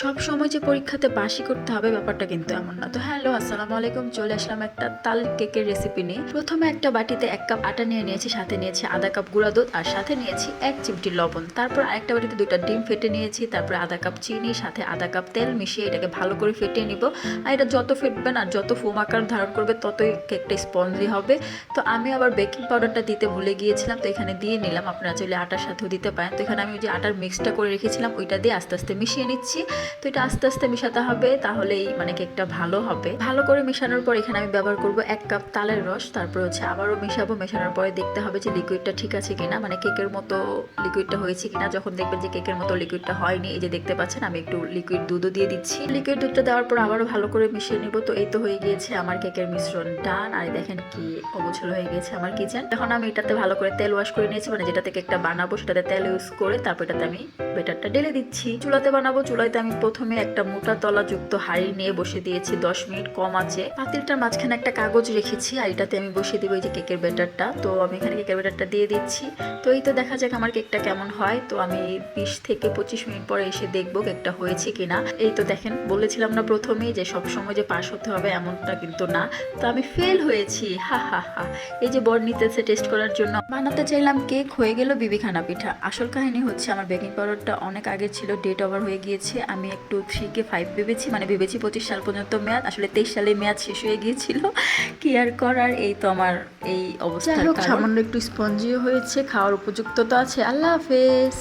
সব সময় যে পরীক্ষাতে বাসি করতে হবে ব্যাপারটা কিন্তু এমন না। তো হ্যালো, আসসালামু আলাইকুম, চলে আসলাম একটা তাল কেকের রেসিপি নিয়ে। প্রথমে একটা বাটিতে এক কাপ আটা নিয়ে নিয়েছি, সাথে নিয়েছি আধা কাপ গুঁড়া দুধ আর সাথে নিয়েছি এক চিমটি লবণ। তারপর আরেকটা বাটিতে দুইটা ডিম ফেটে নিয়েছি, তারপর আধা কাপ চিনি, সাথে আধা কাপ তেল মিশিয়ে এটাকে ভালো করে ফেটিয়ে নিব। আর এটা যত ফেটবেন আর যত ফোম আকার ধারণ করবে, ততই কেকটা স্পঞ্জি হবে। তো আমি আবার বেকিং পাউডারটা দিতে ভুলে গিয়েছিলাম, তো এখানে দিয়ে নিলাম। আপনারা চাইলে আটার সাথেও দিতে পারেন। তো এখানে আমি ওই যে আটার মিক্সটা করে রেখেছিলাম, ওইটা দিয়ে আস্তে আস্তে মিশিয়ে নিচ্ছি। তো এটা আস্তে আস্তে মেশাতে হবে, তাহলেই মানে কেকটা ভালো হবে। ভালো করে মেশানোর পর এখানে আমি ব্যবহার করব এক কাপ তালের রস, তারপর হচ্ছে আবারও মেশাবো। মেশানোর পরে দেখতে হবে যে লিকুইডটা ঠিক আছে কিনা মানে কেকের মতো লিকুইডটা হয়েছে কিনা। যখন দেখবেন যে কেকের মতো লিকুইডটা হয়নি, এই যে দেখতে পাচ্ছেন, আমি একটু লিকুইড দুধও দিয়ে দিচ্ছি। লিকুইড দুধটা দেওয়ার পর আবারও ভালো করে মিশিয়ে নিব। তো এই তো হয়ে গিয়েছে আমার কেকের মিশ্রণ ডান, আর দেখেন কি অবছল হয়ে গেছে আমার কিচেন এখন আমি এটাতে ভালো করে তেল ওয়াশ করে নিয়েছি মানে যেটাতে কেকটা বানাবো সেটাতে তেল ইউজ করে তারপর এটাতে আমি বেটারটা ঢেলে দিচ্ছি। চুলাতে বানাবো, চুলাতে আমি প্রথমে একটা মোটা তলা যুক্ত হাঁড়ি নিয়ে বসে দিয়েছি, দশ মিনিট কম আছে। পাতিলটার মাঝখানে একটা কাগজ রেখেছি, আর এটাতে আমি বসিয়ে দিব এই যে কেকের বেটারটা তো আমি এখানে কেকের বেটারটা দিয়ে দিচ্ছি। তো এই তো দেখা যাক আমার কেকটা কেমন হয়। তো আমি বিশ থেকে পঁচিশ মিনিট পরে এসে দেখব কেকটা হয়েছে কিনা। এই তো দেখেন, বলেছিলাম না প্রথমেই যে সব সময় যে পাশ হতে হবে এমনটা কিন্তু না। তো আমি ফেল হয়েছি, হা হা হা। এই যে বর নিতেছে টেস্ট করার জন্য। বানাতে চাইলাম কেক, হয়ে গেল বিবিখানা পিঠা। আসল কাহিনী হচ্ছে আমার বেকিং পাউডারটা অনেক আগে ছিল, ডেট ওভার হয়ে গিয়েছে। আমি একটু থ্রি কে ফাইভ ভেবেছি মানে ভেবেছি পঁচিশ সাল পর্যন্ত মেয়াদ আসলে তেইশ সালে মেয়াদ শেষ হয়ে গিয়েছিল। কি আর করার এই তো আমার এই অবস্থা সামান্য একটু স্পঞ্জিও হয়েছে খাওয়ার উপযুক্ত তো আছে। আল্লাহ হাফেজ।